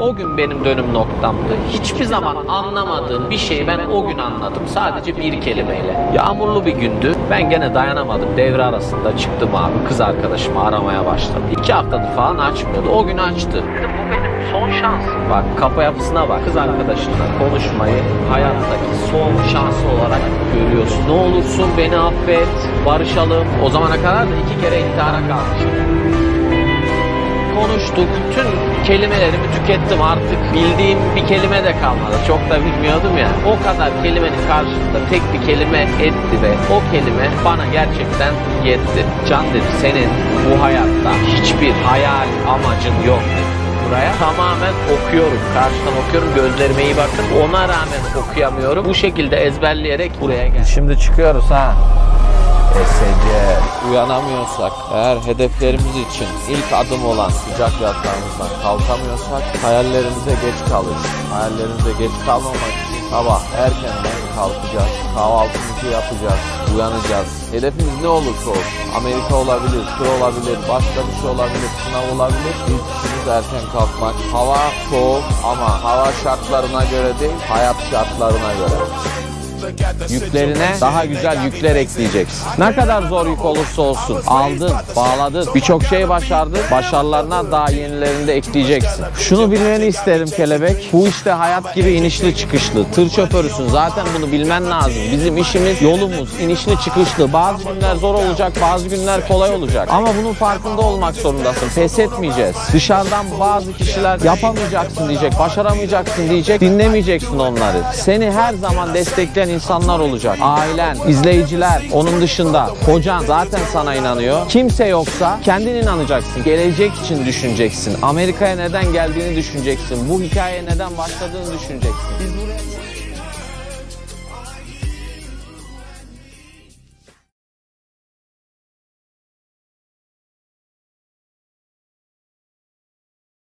O gün benim dönüm noktamdı. Hiçbir zaman anlamadığım bir şeyi ben o gün anladım. Sadece bir kelimeyle. Yağmurlu bir gündü. Ben gene dayanamadım. Devre arasında çıktım abi. Kız arkadaşımı aramaya başladım. İki haftadır falan açmıyordu. O gün açtı. Dedim bu benim son şansım. Bak kafa yapısına bak. Kız arkadaşınla konuşmayı hayattaki son şansı olarak görüyorsun. Ne olursun beni affet. Barışalım. O zamana kadar da iki kere intihara kalmıştım konuştuk. Tüm kelimelerimi tükettim artık. Bildiğim bir kelime de kalmadı. Çok da bilmiyordum ya. O kadar kelimenin karşısında tek bir kelime etti ve o kelime bana gerçekten yetti. Can dedi senin bu hayatta hiçbir hayal amacın yok. Buraya tamamen okuyorum. Karşıdan okuyorum. Gözlerime iyi bakın. Ona rağmen okuyamıyorum. Bu şekilde ezberleyerek buraya geldim. Şimdi çıkıyoruz ha. SC. Uyanamıyorsak, eğer hedeflerimiz için ilk adım olan sıcak yatağımızdan kalkamıyorsak hayallerimize geç kalırız. Hayallerimize geç kalmamak için sabah erkenden kalkacağız. Kahvaltımızı yapacağız. Uyanacağız. Hedefimiz ne olursa olsun. Amerika olabilir, tır olabilir, başka bir şey olabilir, sınav olabilir. İlk işimiz erken kalkmak. Hava soğuk ama hava şartlarına göre değil, hayat şartlarına göre. Yüklerine daha güzel yükler ekleyeceksin. Ne kadar zor yük olursa olsun aldın, bağladın, birçok şey başardın. Başarılarına daha yenilerini de ekleyeceksin. Şunu bilmeni isterim kelebek. Bu işte hayat gibi inişli çıkışlı. Tır şoförüsün zaten bunu bilmen lazım. Bizim işimiz yolumuz inişli çıkışlı. Bazı günler zor olacak, bazı günler kolay olacak. Ama bunun farkında olmak zorundasın. Pes etmeyeceğiz. Dışarıdan bazı kişiler yapamayacaksın diyecek, başaramayacaksın diyecek. Dinlemeyeceksin onları. Seni her zaman destekleyen insanlar olacak. Ailen, izleyiciler, onun dışında hocan zaten sana inanıyor. Kimse yoksa kendin inanacaksın. Gelecek için düşüneceksin. Amerika'ya neden geldiğini düşüneceksin. Bu hikayeye neden başladığını düşüneceksin. Biz buraya